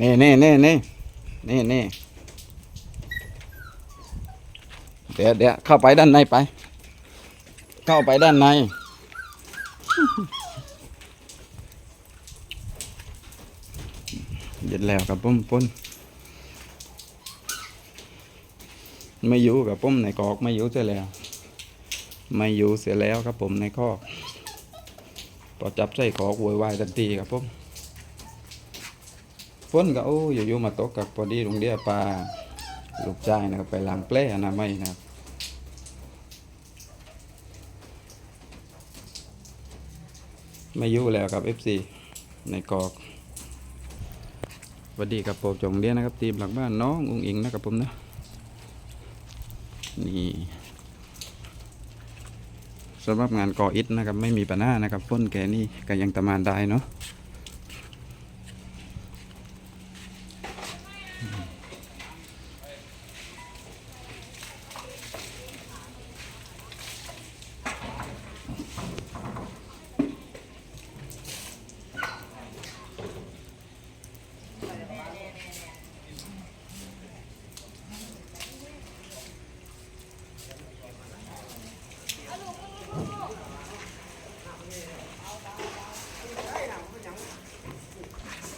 นี่นี่นี่นี่นี่นี่เดี๋ยวเดี๋ยวเข้าไปด้านในไป เข้าไปด้านใน เย็นแล้วกับปุ้มปุ้นไม่อยู่กับปุ้มในกอกไม่อยู่เสียแล้ว ไม่อยู่เสียแล้วครับผมในคอกพอจับใส่กอกโวยวายทันทีครับผม นก็โอ้อยู่ๆมาตกกับพอดีโรงเรียปลาลูกชายนะครับไปล้างแปลอนามัยนะครับไม่อยู่แล้วกับ FC ในกอกสวัสดีครับผมจงเรียนะครับ ทีมหลังบ้านน้องอุ้งอิงนะครับผมนะนี่สำหรับงานก่ออิฐนะครับ ไม่มีปัญหานะครับฝนแกนี่ก็ยังตะมานได้เนาะ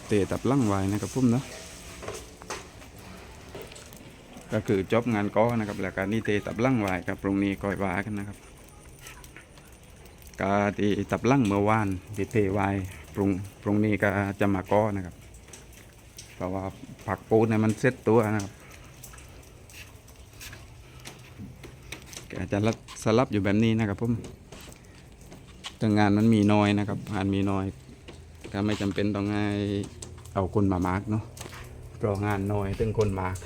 เตะตับลั่งไว้นะครับผมเนาะก็คือจบงานก่อนะครับแล้วการนี่เตะตับลั่งไว้ครับตรงนี้ก่อยว่ากันนะครับกาตีตับลั่งเมื่อวานที่เตะไว้ปรุงปรุงนี้ก็จะมาก่อนะครับเพราะว่าผักปูเนี่ยมันเซ็ตตัวนะครับก็จะสลับอยู่แบบนี้นะครับผมแต่งานมันมีน้อยนะครับงานมีน้อยก็ไม่จำเป็นต้องให้ เอาคนมามาร์กเนาะเพราะงานน้อยตึงคนมาร์ก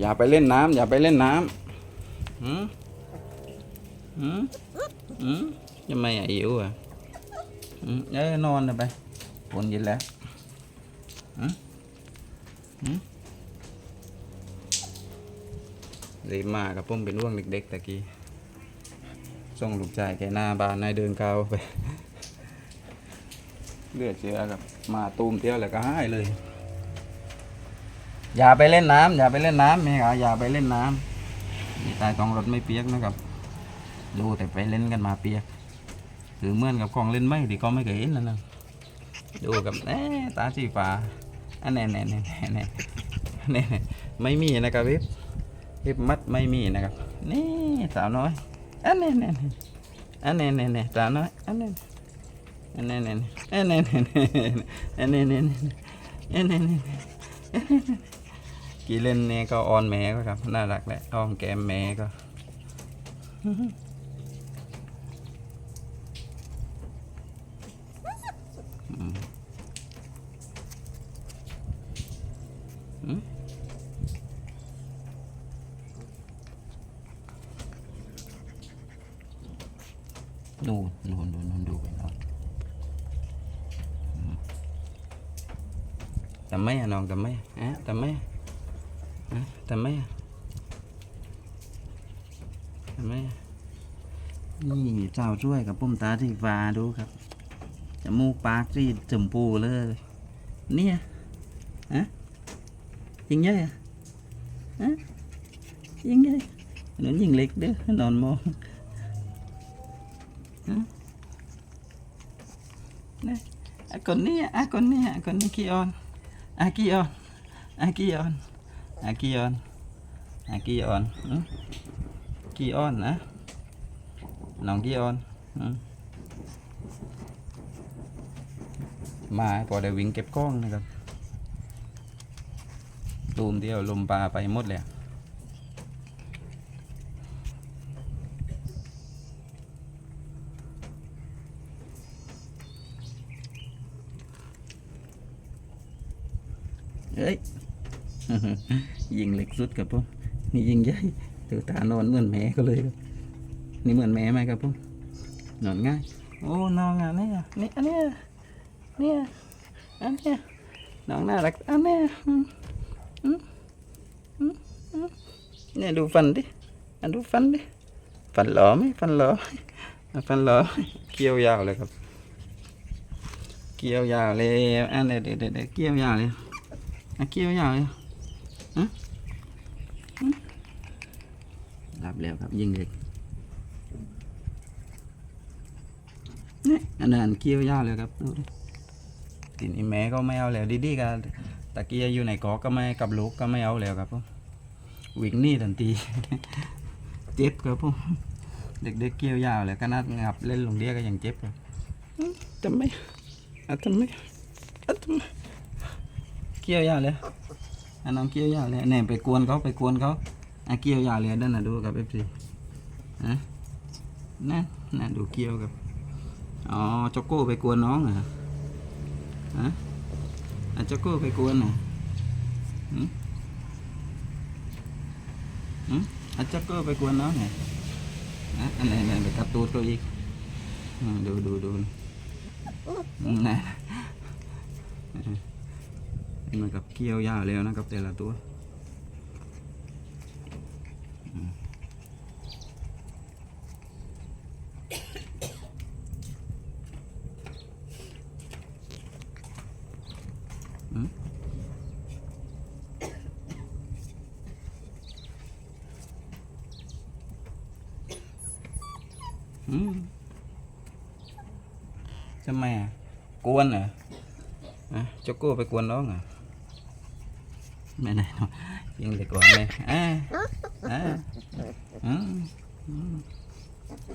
อย่าไปเล่นน้ำอย่าไปเล่นน้ำหืมหืมหืมยังไม่อะอิ๋วอะหืมเอ้ยนอนไปฝนเย็นแล้วหืมหืม รีบมากับผมเป็นว่วงเด็กๆตะกี้ส่งลูกชายแกหน้าบานนายเดินเกาไป เลือดเชื้อครับมาตูมเที่ยวแล้วก็หายเลย อย่าไปเล่นน้ำอย่าไปเล่นน้ำแม่ครับอย่าไปเล่นน้ำนี่ตายท้องรถไม่เปียกนะครับดูแต่ไปเล่นกันมาเปียกคือเมื่อนกับของเล่นไม่ที่ก็ไม่เคยเห็นนะนะดูกับเอ๊ะตาสีฟ้าอันแน่แน่แน่แน่แน่ไม่มีนะครับพี่ คลิปมัดไม่มีนะครับ นี่สาวน้อยอันนี้นี่อันนี้นี่นี่สาวน้อยอันนี้อันนี้นี่อันนี้นี่อันนี้นี่อันนี้นี่กี่เล่นเนี่ยก็ออนแม่ก็ครับน่ารักแหละอ้อมแก้มแม่ก็อืม นู่นนู่นนู่นนู่นดูไปนอนอืม ทำไมอะน้องทำไมอะทำไมอะทำไมอะทำไมอะนี่เจ้าช่วยกับปุ้มตาที่ฟ้าดูครับจมูกปากที่จมพูเลย เนี่ยฮะยิงใหญ่อะฮะยิงใหญ่หนูยิงเล็กเด้อนอนมองนี่อะคนนี้อะคนนี้อะคนนี้กี่ออนอะกี่ออนอะกี่ออนอะกี่ออน อะกี่ออนอืมกี่ออนนะน้องกี้ออนมมาพอได้วิ่งเก็บกล้องนะครับตูมเดียวลมปลาไปหมดเลย เฮ้ยยิงเล็กสุดครับผมนี่ยิงใหญ่ตัวตานอนเหมือนแม่ก็เลยครับนี่เหมือนแม่ไหมครับผมนอนง่ายโอ้น้องอะเนี่ยนี่อันเนี้ยเนี่ยอันเนี้ยน้องน่ารักอันเนี้ยอืมอืมอืมอืมเนี่ยดูฟันดิอันดูฟันดิฟันหลอไหมฟันหลอฟันหลอเกี้ยวยาวเลยครับ เกี้ยวยาวเลยอันเด็ดเด็ดเด็ดเกี้ยวยาวเลย อะเกี้ยวยาวเลยฮะฮะหลับแล้วครับยิงเด็กนี่อันนั้นเกี้ยวยาวเลยครับดูดิทีนี้แม่ก็ไม่เอาแล้วดีๆกันตะเกียอยู่ในกอก็ไม่กับลูกก็ไม่เอาแล้วครับผมวิ่งหนี่ทันทีเจ็บครับผมเด็กๆเกี้ยวยาวเลยขนาดงับเล่นลงเดียก็ยังเจ็บครับอื้อทำไมอะทำไมอะทำไม เกี้ยวยาวเลยอันน้องเกี้ยวยาวเลยเนี่ยไปกวนเขาไปกวนเขาอะเกี้ยวยาวเลยนั่นน่ะดูกับเอฟซีนะนั่นนั่นดูเกี้ยวกับอ๋อจ็อกโก้ไปกวนน้องเหรอฮะอะจ็อกโก้ไปกวนเหรอหืมหืมอะจ็อกโก้ไปกวนน้องเหรออะอันไหนไหนไปกัดตูดเขาอีกอืมดูดูดูอืม นะนี่มันกับเกี้ยวยาวแล้วนะครับแต่ละตัวอืมอืมอืมทำไมอะกวนเหรออะจ็อกโก้ไปกวนน้องเหรอ่ ม่ได้เนอะยิงเด็กกว่าเลยอ่าอ่าอืมอืม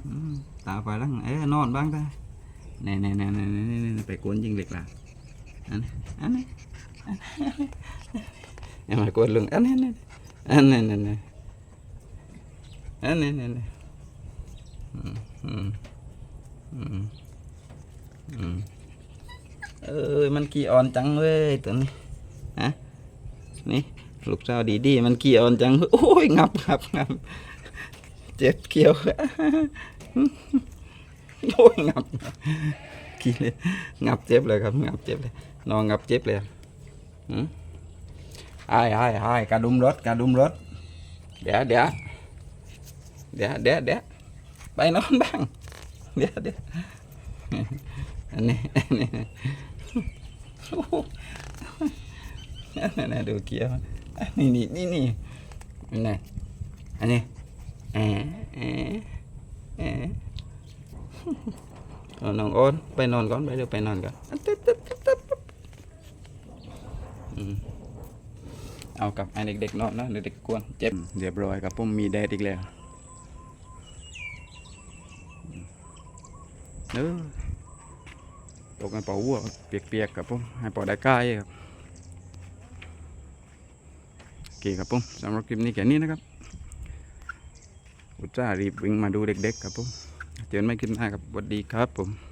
อืมตาไปแล้วเอ้นอนบ้างได้แน่แน่แน่แน่แน่แน่ไปกวนยิงเด็กละอันนี้อันนี้อันนี้อย่ามากวนลุงอันนี้อันนี้อันนี้อันนี้อันนี้อันนี้อืมอืมอืมเอ้ยมันกี่อ่อนจังเว้ยตัวนี้ นี่ลูกสาวดีดีๆมันเกี่อ่อนจังโอ้ยงับงับงับเจ็บเขียวโอ้ยงับกี่เลยงับเจ็บเลยครับงับเจ็บเลยนอนงับเจ็บเลยอืมไอ้ไอ้ไอ้กระดุมรถกระดุมรถเดี๋ยวเดี๋ยวเดี๋ยวเดี๋ยวเดี๋ยวไปนอนบ้างเดี๋ยวเดี๋ยวอันนี้อันนี้ นนี้ดูเกี้ยวนนี้นี่นี่นี่อันนี้อันนี้เออเออเออเอาน้องโอนไปนอนก่อนไปเดี๋ยวไปนอนก่อนตึ๊ดตึ๊ดตึ๊ดตึ๊ดอืมเอากับไอ้เด็กๆนอนนะเด็กๆกวนเจ็บเรียบร้อยครับผมมีแดดอีกแล้วเออตกกันป่าวัวเปียกๆครับผมให้ปอได้ใกล้ครับโอเค ครับผมสำหรับคลิปนี้แค่นี้นะครับ อุตส่าห์รีบวิ่งมาดูเด็กๆครับผมเจอกันไม่คลิปหน้าครับสวัสดีครับผม